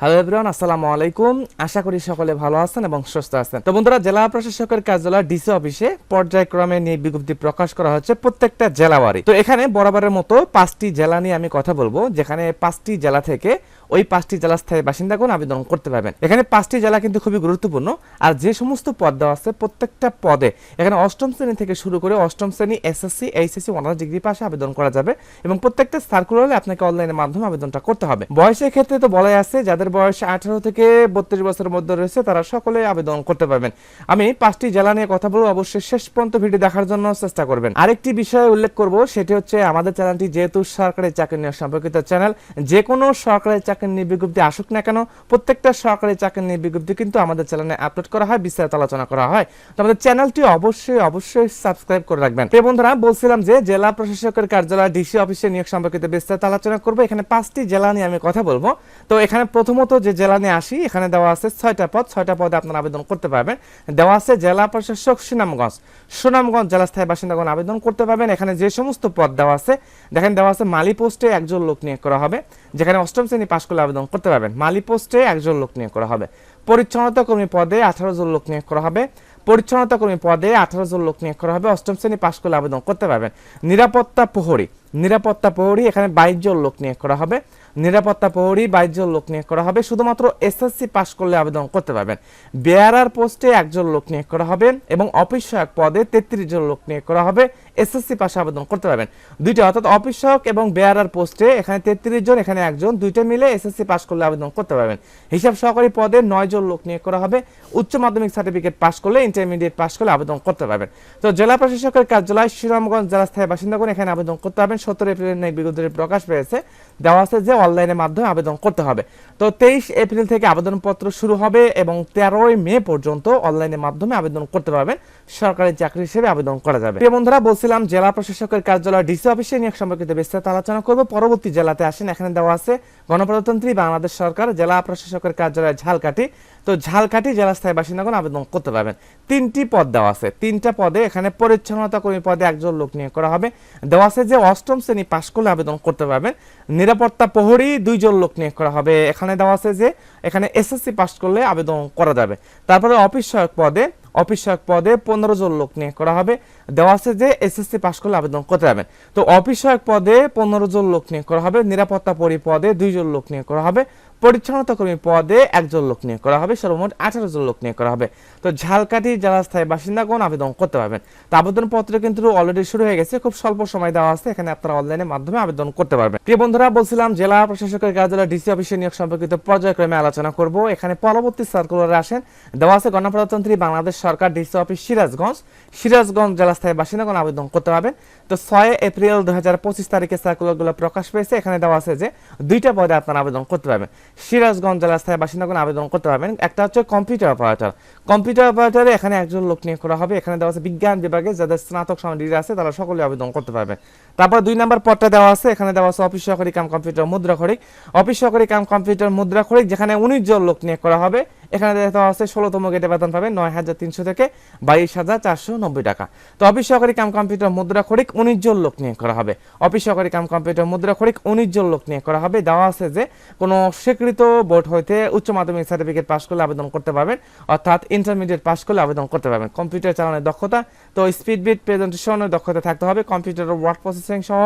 Hello everyone আসসালামু আলাইকুম। আশা করি সকলে ভালো আছেন এবং সুস্থ আছেন। তো বন্ধুরা, জেলা প্রশাসকের কার্যালয় ডিসি অফিসে পর্যায়ক্রমে নিয়ে বিজ্ঞপ্তি প্রকাশ করা হচ্ছে প্রত্যেকটা জেলাওয়ারি তো এখানে বরাবরের মতো পাঁচটি জেলা নিয়ে আমি কথা বলব, যেখানে পাঁচটি জেলা থেকে ওই পাঁচটি জেলা স্থায়ী বাসিন্দাগণ আবেদন করতে পারবেন। এখানে পাঁচটি জেলা কিন্তু খুবই গুরুত্বপূর্ণ, আর যে সমস্ত পদ দেওয়া আছে প্রত্যেকটা পদে, এখানে অষ্টম শ্রেণি থেকে শুরু করে অষ্টম শ্রেণি, এসএসসি, এইচএসসি, অনার্স ডিগ্রি পাশে আবেদন করা যাবে এবং প্রত্যেকটা সার্কুলারে আপনাকে অনলাইনের মাধ্যমে আবেদনটা করতে হবে। বয়সের ক্ষেত্রে তো বলাই আছে, যাদের বয়স আঠারো থেকে বত্রিশ বছরের মধ্যে রয়েছে, তারা সকলে আবেদন করতে পারবেন। আমি পাঁচটি জেলা নিয়ে কথা বলব, অবশ্যই শেষ পর্যন্ত ভিডিও দেখার জন্য চেষ্টা করবেন। আরেকটি বিষয় উল্লেখ করব, সেটি হচ্ছে আমাদের চ্যানেলটি যেহেতু সরকারি চাকরি নিয়োগ সম্পর্কিত চ্যানেল, যে কোনো সরকারি চাকরি নিয়ে বিজ্ঞপ্তি আসুক না কেন, প্রত্যেকটা সরকারি চাকরি নিয়ে বিজ্ঞপ্তি কিন্তু আমাদের চ্যানেলে আপলোড করা হয়, বিস্তারিত আলোচনা করা হয়। তো আমাদের চ্যানেলটি অবশ্যই অবশ্যই সাবস্ক্রাইব করে রাখবেন। তো বন্ধুরা, বলছিলাম যে জেলা প্রশাসকের কার্যালয় ডিসি অফিসে নিয়োগ সম্পর্কিত বিস্তারিত আলোচনা করব। এখানে পাঁচটি জেলা নিয়ে আমি কথা বলব। তো এখানে প্রথমত যে জেলা নিয়ে আসি, এখানে দেওয়া আছে ছয়টা পদ, ছয়টা পদে আপনারা আবেদন করতে পারবেন। দেওয়া আছে জেলা প্রশাসক সুনামগঞ্জ। সুনামগঞ্জ জেলা স্থায়ী বাসিন্দাগণ আবেদন করতে পারবেন। এখানে যে সমস্ত পদ দেওয়া আছে, দেখেন দেওয়া আছে মালি পোস্টে একজন লোক নিয়োগ করা হবে, যেখানে অষ্টম শ্রেণি পাশ করলে আবেদন করতে পারবেন। মালি পোস্টে একজন লোক নিয়োগ করা হবে। পরিচ্ছন্নতা কর্মী পদে আঠারো জন লোক নিয়োগ করা হবে। পরিচ্ছন্নতা কর্মী পদে আঠারো জন লোক নিয়োগ করা হবে। অষ্টম শ্রেণি পাশ করলে আবেদন করতে পারবেন। নিরাপত্তা প্রহরী। নিরাপত্তা প্রহরী, এখানে বাইশ জন লোক নিয়োগ করা হবে। নিরাপত্তা প্রহরী বাইশ জন লোক নিয়োগ করা হবে। শুধুমাত্র এসএসসি পাশ করলে আবেদন করতে পারবেন। বেয়ারার পোস্টে একজন লোক নিয়োগ করা হবে এবং অফিস সহায়ক পদে তেত্রিশ জন লোক নিয়োগ করা হবে। এসএসসি পাশে আবেদন করতে পারবেন। দুইটা, অর্থাৎ অফিস সহায়ক এবং বেয়ারার পোস্টে এখানে তেত্রিশ জন, এখানে একজন, দুইটা মিলে এসএসসি পাশ করলে আবেদন করতে পারবেন। হিসাব সহকারী পদে নয় জন লোক নিয়োগ করা হবে। উচ্চ মাধ্যমিক সার্টিফিকেট পাশ করলে, ইন্টারমিডিয়েট পাশ করলে আবেদন করতে পারবেন। তো জেলা প্রশাসকের কার্যালয় শ্রীরামগঞ্জ জেলা স্থায়ী বাসিন্দাগণ এখানে আবেদন করতে পারবেন। সতেরো এপ্রিলের নেই বিজ্ঞপ্তির প্রকাশ পেয়েছে। দেওয়া আছে যে অনলাইনের মাধ্যমে আবেদন করতে হবে। তো তেইশ এপ্রিল থেকে আবেদনপত্র শুরু হবে এবং তেরোই মে পর্যন্ত অনলাইনের মাধ্যমে আবেদন করতে পারবেন। সরকারি চাকরি হিসেবে আবেদন করা যাবে। প্রিয় বন্ধুরা, বলছিলাম, জেলা প্রশাসকের কার্যালয় ডিসি অফিসে নিয়োগ সম্পর্কিত বিস্তারিত আলোচনা করব। পরবর্তী জেলাতে আসেন, এখানে দেওয়া আছে, গণপ্রজাতন্ত্রী বাংলাদেশ সরকার, জেলা প্রশাসকের কার্যালয় ঝালকাঠি। তো ঝালকাঠি জেলা স্থায়ী বাসিন্দাগণ আবেদন করতে পারবেন। তিনটি পদ দেওয়া আছে। তিনটা পদে এখানে পরিচ্ছন্নতা কর্মী পদে একজন লোক নিয়োগ করা হবে। দেওয়া আছে যে অষ্টম শ্রেণি পাশ করলে আবেদন করতে পারবেন। নিরাপত্তা প্রহরী দুইজন লোক নিয়োগ করা হবে। এখানে দেওয়া আছে যে, এখানে এসএসসি পাস করলে আবেদন করা যাবে। তারপরে অফিস সহায়ক পদে, অফিস সহায়ক পদে পনেরো জন লোক নিয়োগ করা হবে। দেওয়া আছে যে এসএসসি পাস করলে আবেদন করতে যাবেন তো অফিস সহায়ক পদে পনেরো জন লোক নিয়োগ করা হবে, নিরাপত্তা পরিপদে দুইজন লোক নিয়োগ করা হবে। পরিচ্ছন্নতা কর্মী পদে একজন লোক নিয়োগ করা হবে, সর্বমোট আঠারো জন লোক নিয়োগ করা হবে। তো ঝালকাঠি জেলা স্থায়ী বাসিন্দাগণ আবেদন করতে পারবেন। তো আবেদনপত্র কিন্তু অলরেডি শুরু হয়ে গেছে, খুব স্বল্প সময় দেওয়া আছে, এখানে আপনারা অনলাইনের মাধ্যমে আবেদন করতে পারবেন। প্রিয় বন্ধুরা, বলছিলাম জেলা প্রশাসকের কার্যালয় ডিসি অফিসে নিয়োগ সম্পর্কিত পর্যায়ক্রমে আলোচনা করব। এখানে পরবর্তী সার্কুলারে আসেন। দেওয়া আছে গণপ্রজাতন্ত্রী বাংলাদেশ সরকার ডিসি অফিস সিরাজগঞ্জ। সিরাজগঞ্জ জেলা স্থায়ী বাসিন্দাগণ আবেদন করতে পারবেন। তো ছয় এপ্রিল দু হাজার পঁচিশ তারিখে সার্কুলারগুলো প্রকাশ পেয়েছে। এখানে দেওয়া আছে যে দুইটা পদে আপনারা আবেদন করতে পারবেন। সিরাজগঞ্জ জেলা স্থায়ী বাসিন্দাগণ আবেদন করতে পারবেন। একটা হচ্ছে কম্পিউটার অপারেটর। কম্পিউটার অপারেটরে এখানে একজন লোক নিয়োগ করা হবে। এখানে দেওয়া আছে বিজ্ঞান বিভাগে যাদের স্নাতক সময় ডিগ্রি আছে, তারা সকলে আবেদন করতে পারবে। তারপর দুই নম্বর পদটা দেওয়া আছে। এখানে দেওয়া আছে অফিস সহকারী কাম কম্পিউটার মুদ্রা খরিক অফিস সহকারী কাম কম্পিউটার মুদ্রা খরিক যেখানে উনিশ জন লোক নিয়োগ করা হবে। এখানে দেওয়া আছে ষোলোতম গেটে বেতন পাবেন নয় হাজার তিনশো থেকে বাইশ হাজার চারশো নব্বই টাকা। তো অফিস সহকারী কাম কম্পিউটার মুদ্রা খরিক উনিশ জন লোক নিয়ে করা হবে। অফিস সহকারী কাম কম্পিউটার মুদ্রা খরিক উনিশ জন লোক নিয়ে করা হবে। দেওয়া আছে যে কোনো স্বীকৃত বোর্ড হইতে উচ্চ মাধ্যমিক সার্টিফিকেট পাস করলে আবেদন করতে পারবেন, অর্থাৎ ইন্টারমিডিয়েট পাস করলে আবেদন করতে পারবেন। কম্পিউটার চালানোর দক্ষতা, তো স্পিড বিট প্রেজেন্টেশনের দক্ষতা থাকতে হবে, কম্পিউটার ওয়ার্ড প্রসেসিং সহ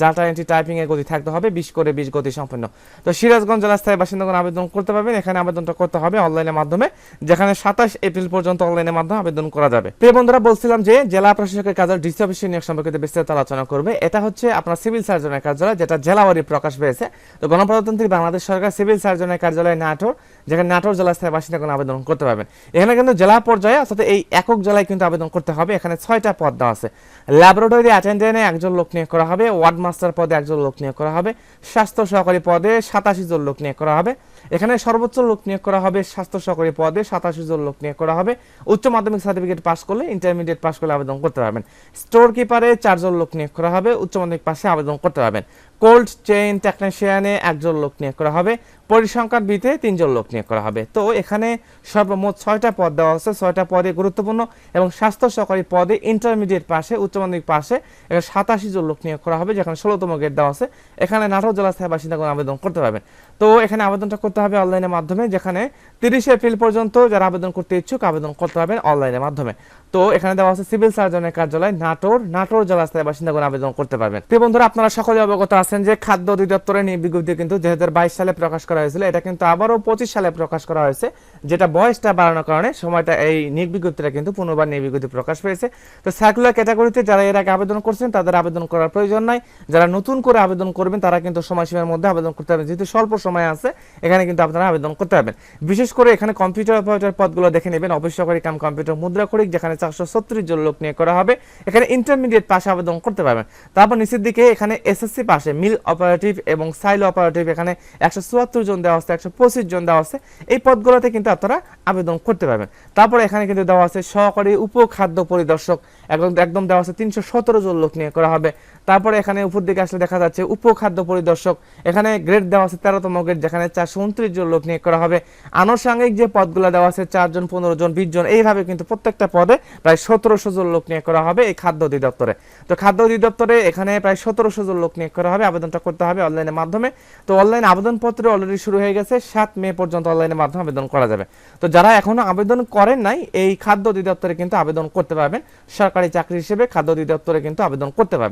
ডাটা এন্ট্রি টাইপিং এর গতি থাকতে হবে, বিশ করে বিশ গতি সম্পন্ন। তো সিরাজগঞ্জ জেলা স্থায়ী বাসিন্দাগণ আবেদন করতে পারবেন, এখানে আবেদনটা করতে হবে অনলাইনের মাধ্যমে, যেখানে সাতাশ এপ্রিল পর্যন্ত অনলাইনের মাধ্যমে আবেদন করা যাবে। প্রিয় বন্ধুরা, বলছিলাম যে জেলা প্রশাসকের কার্যালয় ডিসি অফিসের নিয়োগ সম্পর্কিত বিস্তারিত আলোচনা করবে। এটা হচ্ছে আপনার সিভিল সার্জনের কার্যালয়, যেটা জেলাওয়ারি প্রকাশ পেয়েছে। তো গণপ্রজাতন্ত্রী বাংলাদেশ সরকার সিভিল সার্জনের কার্যালয় নাটোর, যেখানে নাটোর জেলা স্থায়ী বাসিন্দাগণ আবেদন করতে পারবেন। এখানে কিন্তু জেলা পর্যায়ে, অর্থাৎ এই একক জেলায় কিন্তু আবেদন করতে হবে। এখানে ছয়টা পদ দেওয়া আছে। ল্যাবরেটরি অ্যাটেন্ডেন্টে একজন লোক নিয়োগ করা হবে ওয়ার্ড মাস্টার পদে একজন লোক নিয়োগ করা হবে, স্বাস্থ্য সহকারী পদে সাতাশি জন লোক নিয়োগ করা হবে। এখানে সর্বোচ্চ লোক নিয়োগ করা হবে স্বাস্থ্য সহকারী পদে সাতাশি জন লোক নিয়োগ করা হবে। উচ্চ মাধ্যমিক সার্টিফিকেট পাস করলে ইন্টারমিডিয়েট পাস করলে আবেদন করতে পারবেন। স্টোর কিপারে চারজন লোক নিয়োগ করা হবে, উচ্চ মাধ্যমিক পাশে আবেদন করতে পারবেন। কোল্ড চেইন টেকনিশিয়ানে একজন লোক নিয়োগ করা হবে, পরিসংখ্যান বিতে তিনজন লোক নিয়োগ করা হবে। তো এখানে সর্বমোট ছয়টা পদ দেওয়া আছে ছয়টা পদে গুরুত্বপূর্ণ এবং স্বাস্থ্য সহকারী পদে ইন্টারমিডিয়েট পাশে, উচ্চ মাধ্যমিক পাশে এখানে সাতাশি জন লোক নিয়োগ করা হবে, যেখানে ষোলোতম গেট দেওয়া আছে। এখানে নাটক জেলা স্থায়ী বাসিন্দাগণ আবেদন করতে পারবেন। তো এখানে আবেদনটা করতে হবে অনলাইনের মাধ্যমে, যেখানে তিরিশে এপ্রিল পর্যন্ত যারা আবেদন করতে ইচ্ছুক আবেদন করতে পারবেন অনলাইনের মাধ্যমে। তো এখানে দেওয়া আছে সিভিল সার্জনের কার্যালয়, নাটোর। নাটোর জেলা বাসিন্দাগণ আবেদন করতে পারবেন। প্রিয় বন্ধুরা, আপনারা সকলে অবগত আছেন যে খাদ্য অধিদপ্তরের বিজ্ঞপ্তি কিন্তু দুই সালে প্রকাশ করা হয়েছিল। এটা কিন্তু আবারও পঁচিশ সালে প্রকাশ করা হয়েছে, যেটা বয়সটা বাড়ানোর কারণে সময়টা এই নিয়োগ বিজ্ঞপ্তিটা কিন্তু পুনর্বার নিয়োগ বিজ্ঞপ্তি প্রকাশ পেয়েছে। তো সার্কুলার ক্যাটাগরিতে যারা এর আগে আবেদন করছেন, তাদের আবেদন করার প্রয়োজন নাই। যারা নতুন করে আবেদন করবেন, তারা কিন্তু সময়সীমার মধ্যে আবেদন করতে পারবেন। যেহেতু স্বল্প সময় আছে, এখানে কিন্তু আপনারা আবেদন করতে পারবেন। বিশেষ করে এখানে কম্পিউটার অপারেটর পদগুলো দেখে নেবেন। অবশ্যই কাম কম্পিউটার মুদ্রা করিক, যেখানে চারশো ছত্রিশ জন লোক নিয়ে করা হবে। এখানে ইন্টারমিডিয়েট পাশে আবেদন করতে পারবেন। তারপর নিচের দিকে এখানে এসএসসি পাশে মিল অপারেটিভ এবং সাইল অপারেটিভ এখানে একশো চুয়াত্তর জন দেওয়া আছে একশো পঁচিশ জন দেওয়া আছে এই পদগুলোতে কিন্তু আপনারা আবেদন করতে পারবেন। তারপরে এখানে কিন্তু দেওয়া আছে সহকারী উপখাদ্য পরিদর্শক। একদম একদম দেওয়া আছে তিনশো সতেরো জন লোক নিয়ে করা হবে। তারপরে এখানে উপর দিকে আসলে দেখা যাচ্ছে উপখাদ্য পরিদর্শক। এখানে গ্রেড দেওয়া আছে তেরোতম গ্রেড যেখানে চারশো উনত্রিশ জন লোক নিয়ে করা হবে। আনুষঙ্গিক যে পদগুলো দেওয়া আছে, চারজন, পনেরো জন, বিশ জন, এইভাবে কিন্তু প্রত্যেকটা পদে প্রায় সতেরোশো জন লোক নিয়োগ করা হবে এই খাদ্য অধিদপ্তরে। তো খাদ্য অধিদপ্তরে এখানে প্রায় সতেরোশো জন লোক নিয়োগ করা হবে, আবেদনটা করতে হবে অনলাইনের মাধ্যমে। তো অনলাইন আবেদনপত্র অলরেডি শুরু হয়ে গেছে, সাত মে পর্যন্ত অনলাইনের মাধ্যমে আবেদন করা যাবে। তো যারা এখনও আবেদন করেন নাই, এই খাদ্য অধিদপ্তরে কিন্তু আবেদন করতে পারবেন। সরকারি চাকরি হিসেবে খাদ্য অধিদপ্তরে কিন্তু আবেদন করতে পারবেন।